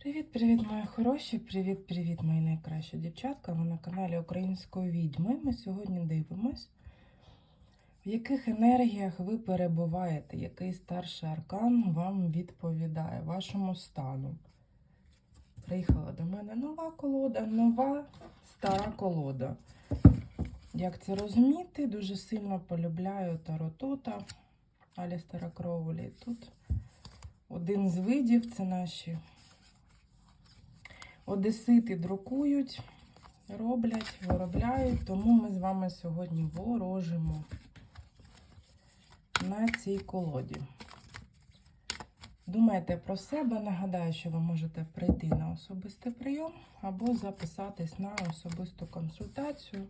Привіт-привіт, мої хороші! Привіт-привіт, мої найкращі дівчатка. Ви на каналі Української відьми. Ми сьогодні дивимось, в яких енергіях ви перебуваєте, який старший аркан вам відповідає вашому стану. Приїхала до мене нова колода, нова стара колода. Як це розуміти? Дуже сильно полюбляю Таротота Алістера Кроулі. Тут один з видів це наші Одесити друкують, роблять, виробляють, тому ми з вами сьогодні ворожимо на цій колоді. Думайте про себе, нагадаю, що ви можете прийти на особистий прийом або записатись на особисту консультацію.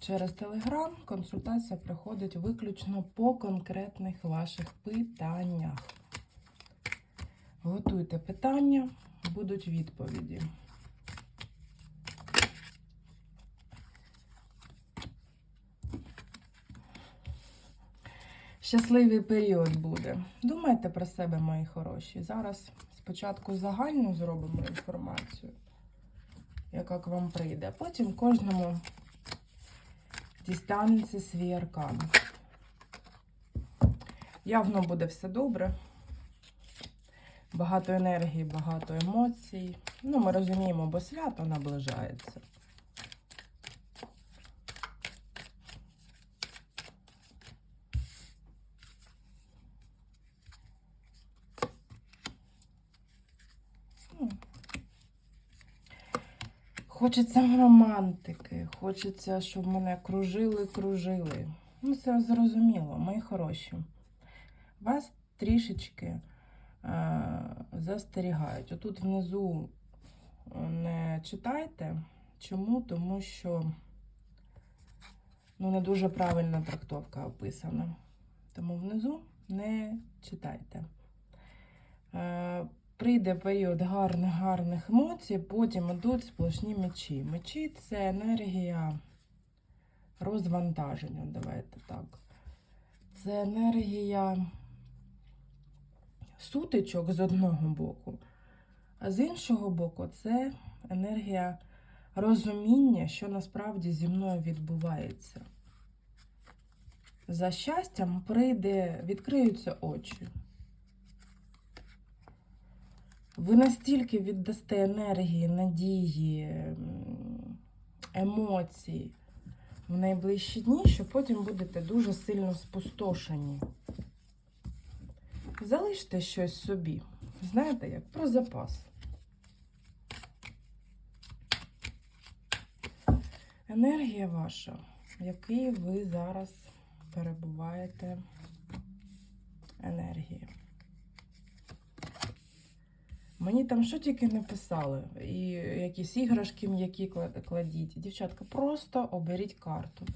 Через Телеграм консультація приходить виключно по конкретних ваших питаннях. Готуйте питання будуть відповіді. Щасливий період буде. Думайте про себе, мої хороші. Зараз спочатку загальну зробимо інформацію, яка к вам прийде, потім кожному дістанеться свій аркан. Явно буде все добре. Багато енергії, багато емоцій. Ну, ми розуміємо, бо свято наближається. Хочеться романтики, хочеться, щоб мене кружили, кружили. Ну, це зрозуміло, мої хороші. Вас трішечки застерігають. Отут внизу не читайте. Чому? Тому що ну, не дуже правильна трактовка описана. Тому внизу не читайте. Прийде період гарних гарних емоцій, потім йдуть сплошні мечі. Мечі це енергія розвантаження, давайте так. Це енергія сутичок з одного боку, а з іншого боку, це енергія розуміння, що насправді зі мною відбувається. За щастям прийде, відкриються очі. Ви настільки віддасте енергії, надії, емоцій в найближчі дні, що потім будете дуже сильно спустошені. Залиште щось собі. Знаєте, як про запас. Енергія ваша, в якій ви зараз перебуваєте енергії. Мені там що тільки не писали, і якісь іграшки м'які кладіть. Дівчатка, просто оберіть карту.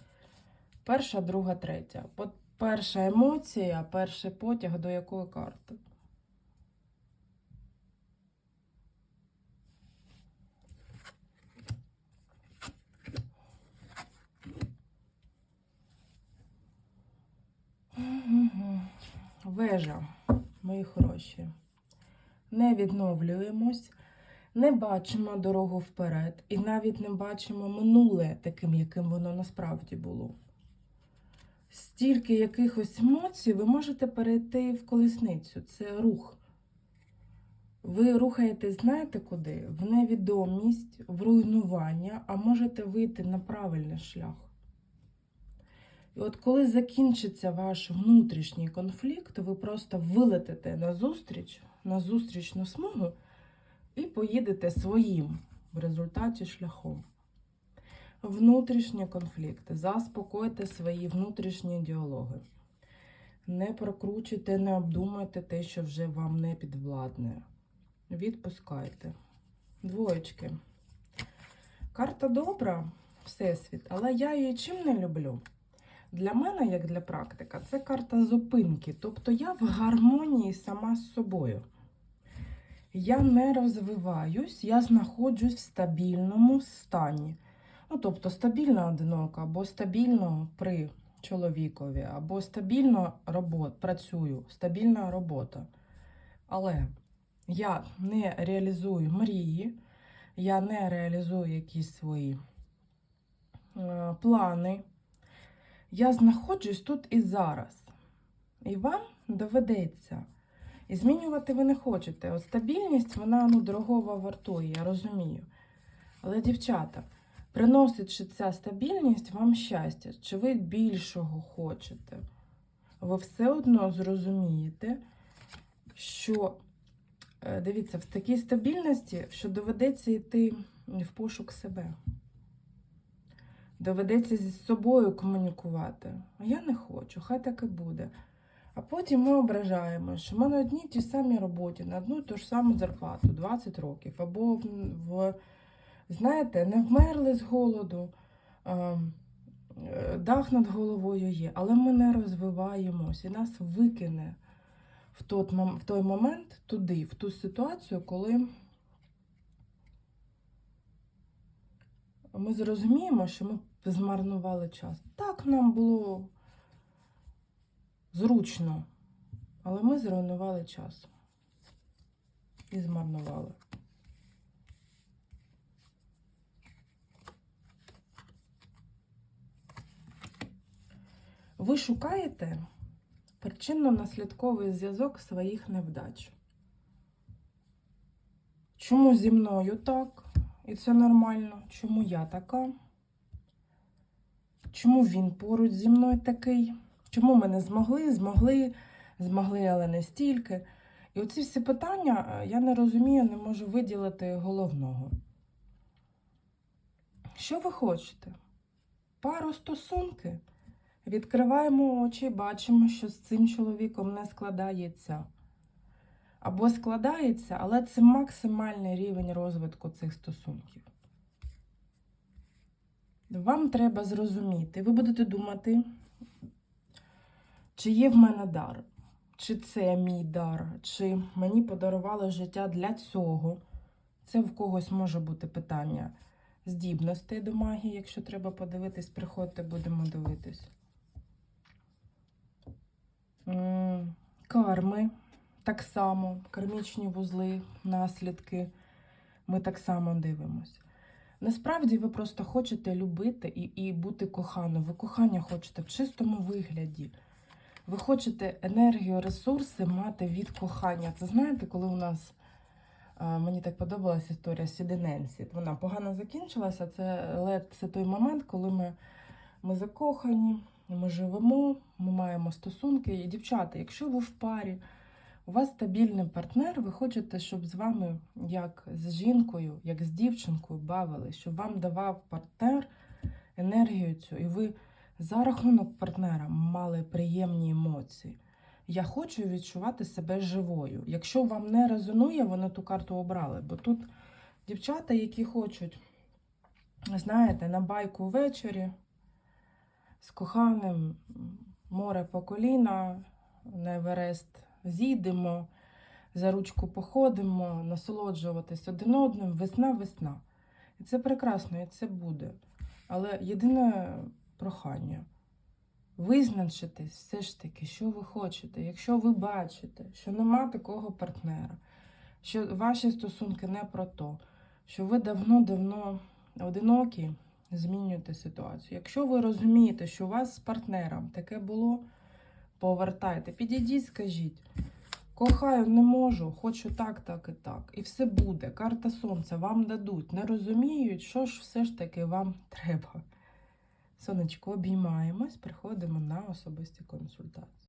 Перша, друга, третя. Перша емоція, перший потяг до якої карти? Вежа, мої хороші. Не відновлюємось, не бачимо дорогу вперед і навіть не бачимо минуле таким, яким воно насправді було стільки якихось емоцій, ви можете перейти в колесницю. Це рух. Ви рухаєтесь, знаєте куди? В невідомість, в руйнування, а можете вийти на правильний шлях. І от коли закінчиться ваш внутрішній конфлікт, ви просто вилетите на зустріч, на зустрічну смугу і поїдете своїм в результаті шляхом внутрішні конфлікти, заспокойте свої внутрішні діалоги. Не прокручуйте, не обдумайте те, що вже вам не підвладне. Відпускайте. Двоєчки. Карта добра, Всесвіт, але я її чим не люблю. Для мене, як для практика, це карта зупинки. Тобто я в гармонії сама з собою. Я не розвиваюсь, я знаходжусь в стабільному стані. Ну, тобто стабільна одинока, або стабільно при чоловікові, або стабільно робот, працюю, стабільна робота. Але я не реалізую мрії, я не реалізую якісь свої е, плани. Я знаходжусь тут і зараз. І вам доведеться. І змінювати ви не хочете. От стабільність, вона ну, дорогого вартує, я розумію. Але, дівчата, приносить ця стабільність вам щастя, чи ви більшого хочете, ви все одно зрозумієте, що, е, дивіться, в такій стабільності, що доведеться йти в пошук себе. Доведеться зі собою комунікувати. А я не хочу, хай так і буде. А потім ми ображаємо, що ми на одній тій самій роботі, на одну ту ж саму зарплату 20 років, або в знаєте, не вмерли з голоду, е, дах над головою є, але ми не розвиваємось і нас викине в той момент туди, в ту ситуацію, коли ми зрозуміємо, що ми змарнували час. Так нам було зручно, але ми зруйнували час і змарнували. Ви шукаєте причинно-наслідковий зв'язок своїх невдач. Чому зі мною так? І це нормально? Чому я така? Чому він поруч зі мною такий? Чому ми не змогли, змогли, змогли, але не стільки? І оці всі питання е, я не розумію, не можу виділити головного. Що ви хочете? Пару стосунки? Відкриваємо очі, бачимо, що з цим чоловіком не складається. Або складається, але це максимальний рівень розвитку цих стосунків. Вам треба зрозуміти, ви будете думати, чи є в мене дар, чи це мій дар, чи мені подарували життя для цього. Це в когось може бути питання здібностей до магії. Якщо треба подивитись, приходьте, будемо дивитись. Карми так само, кармічні вузли, наслідки. Ми так само дивимось. Насправді ви просто хочете любити і, і бути коханою. Ви кохання хочете в чистому вигляді. Ви хочете енергію, ресурси мати від кохання. Це знаєте, коли у нас мені так подобалася історія Сідененсі. Вона погано закінчилася, це, це той момент, коли ми, ми закохані, ми живемо, ми маємо стосунки. І дівчата, якщо ви в парі, у вас стабільний партнер, ви хочете, щоб з вами, як з жінкою, як з дівчинкою, бавили, щоб вам давав партнер енергію цю, і ви за рахунок партнера мали приємні емоції. Я хочу відчувати себе живою. Якщо вам не резонує, вони ту карту обрали. Бо тут дівчата, які хочуть, знаєте, на байку ввечері з коханим море по коліна, на Еверест зійдемо, за ручку походимо, насолоджуватись один одним, весна, весна. І це прекрасно, і це буде. Але єдине прохання визначитись все ж таки, що ви хочете. Якщо ви бачите, що нема такого партнера, що ваші стосунки не про то, що ви давно-давно одинокі, змінюйте ситуацію. Якщо ви розумієте, що у вас з партнером таке було, повертайте, підійдіть, скажіть. Кохаю, не можу, хочу так, так і так. І все буде. Карта сонця вам дадуть. Не розуміють, що ж все ж таки вам треба. Сонечко, обіймаємось, приходимо на особисті консультації.